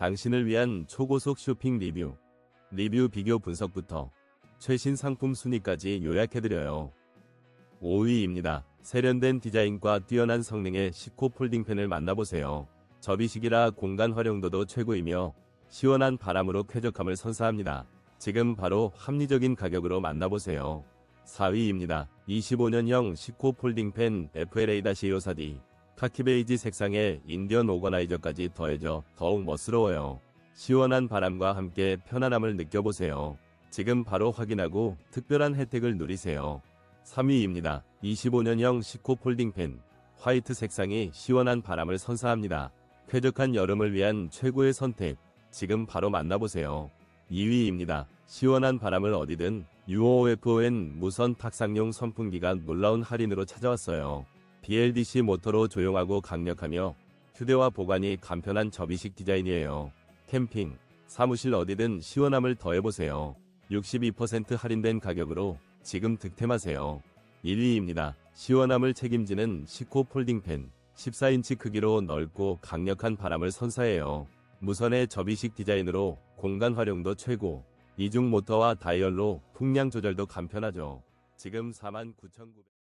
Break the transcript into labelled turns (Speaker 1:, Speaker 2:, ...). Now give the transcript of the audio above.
Speaker 1: 당신을 위한 초고속 쇼핑 리뷰, 리뷰 비교 분석부터 최신 상품 순위까지 요약해드려요. 5위입니다. 세련된 디자인과 뛰어난 성능의 시코 폴딩팬을 만나보세요. 접이식이라 공간 활용도도 최고이며 시원한 바람으로 쾌적함을 선사합니다. 지금 바로 합리적인 가격으로 만나보세요. 4위입니다. 25년형 시코 폴딩팬 FLA-254D 카키 베이지 색상에 인디언 오거나이저까지 더해져 더욱 멋스러워요. 시원한 바람과 함께 편안함을 느껴보세요. 지금 바로 확인하고 특별한 혜택을 누리세요. 3위입니다. 25년형 시코 폴딩팬 화이트 색상이 시원한 바람을 선사합니다. 쾌적한 여름을 위한 최고의 선택. 지금 바로 만나보세요. 2위입니다. 시원한 바람을 어디든 UOFON 무선 탁상용 선풍기가 놀라운 할인으로 찾아왔어요. BLDC 모터로 조용하고 강력하며 휴대와 보관이 간편한 접이식 디자인이에요. 캠핑, 사무실 어디든 시원함을 더해보세요. 62% 할인된 가격으로 지금 득템하세요. 1위입니다. 시원함을 책임지는 시코 폴딩팬. 14인치 크기로 넓고 강력한 바람을 선사해요. 무선의 접이식 디자인으로 공간 활용도 최고. 이중 모터와 다이얼로 풍량 조절도 간편하죠. 지금 49,900